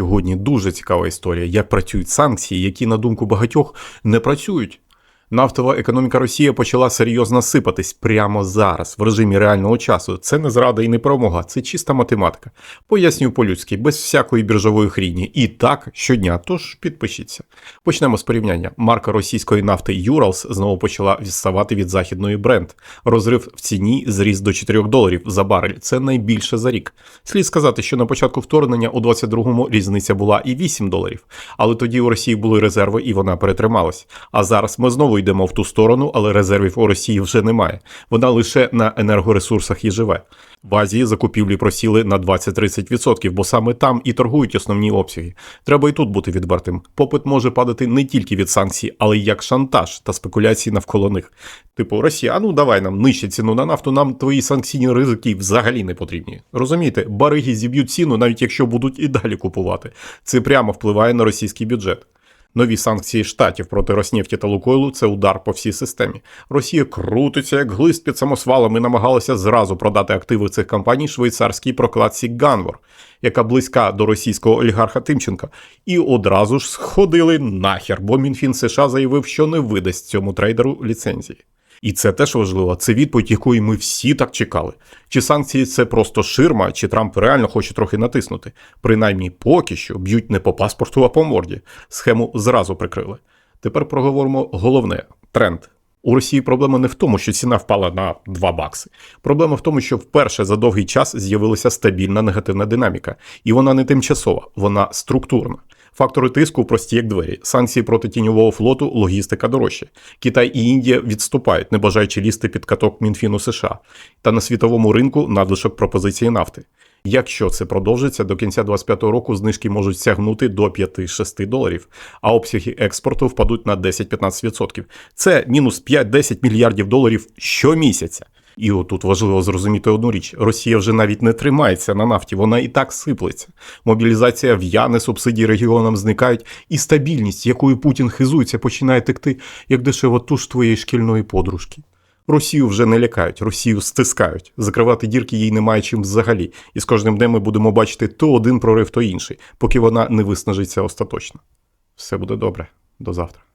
Сьогодні дуже цікава історія, як працюють санкції, які, на думку багатьох, не працюють. Нафтова економіка Росії почала серйозно сипатись прямо зараз, в режимі реального часу. Це не зрада і не перемога, це чиста математика. Пояснюю по-людськи, без всякої біржової хріні. І так щодня, тож підпишіться. Почнемо з порівняння. Марка російської нафти Юралс знову почала відставати від західної бренд. Розрив в ціні зріс до 4 доларів за барель. Це найбільше за рік. Слід сказати, що на початку вторгнення у 22-му різниця була і 8 доларів. Але тоді у Росії були резерви і вона перетрималась. А зараз ми знову йдемо в ту сторону, але резервів у Росії вже немає. Вона лише на енергоресурсах і живе. В Азії закупівлі просіли на 20-30%, бо саме там і торгують основні обсяги. Треба і тут бути відвертим. Попит може падати не тільки від санкцій, але й як шантаж та спекуляції навколо них. Типу, Росія, ну давай нам нижче ціну на нафту, нам твої санкційні ризики взагалі не потрібні. Розумієте, бариги зіб'ють ціну, навіть якщо будуть і далі купувати. Це прямо впливає на російський бюджет. Нові санкції штатів проти Роснефті та Лукойлу це удар по всій системі. Росія крутиться як глист під самосвалом і намагалася зразу продати активи цих компаній швейцарській прокладці Ганвор, яка близька до російського олігарха Тимченка, і одразу ж сходили нахер, бо Мінфін США заявив, що не видасть цьому трейдеру ліцензії. І це теж важливо. Це відповідь, якої ми всі так чекали. Чи санкції це просто ширма, чи Трамп реально хоче трохи натиснути? Принаймні, поки що б'ють не по паспорту, а по морді. Схему зразу прикрили. Тепер проговоримо головне тренд. У Росії проблема не в тому, що ціна впала на 2 бакси. Проблема в тому, що вперше за довгий час з'явилася стабільна негативна динаміка, і вона не тимчасова, вона структурна. Фактори тиску прості як двері. Санкції проти тіньового флоту, логістика дорожче. Китай і Індія відступають, не бажаючи лізти під каток Мінфіну США. Та на світовому ринку надлишок пропозиції нафти. Якщо це продовжиться, до кінця 2025 року знижки можуть сягнути до 5-6 доларів, а обсяги експорту впадуть на 10-15%. Це мінус 5-10 мільярдів доларів щомісяця. І отут важливо зрозуміти одну річ: Росія вже навіть не тримається на нафті, вона і так сиплеться. Мобілізація в'яне, субсидії регіонам зникають, і стабільність, якою Путін хизується, починає текти, як дешева туш твоєї шкільної подружки. Росію вже не лякають, Росію стискають. Закривати дірки їй немає чим взагалі. І з кожним днем ми будемо бачити то один прорив, то інший, поки вона не виснажиться остаточно. Все буде добре. До завтра.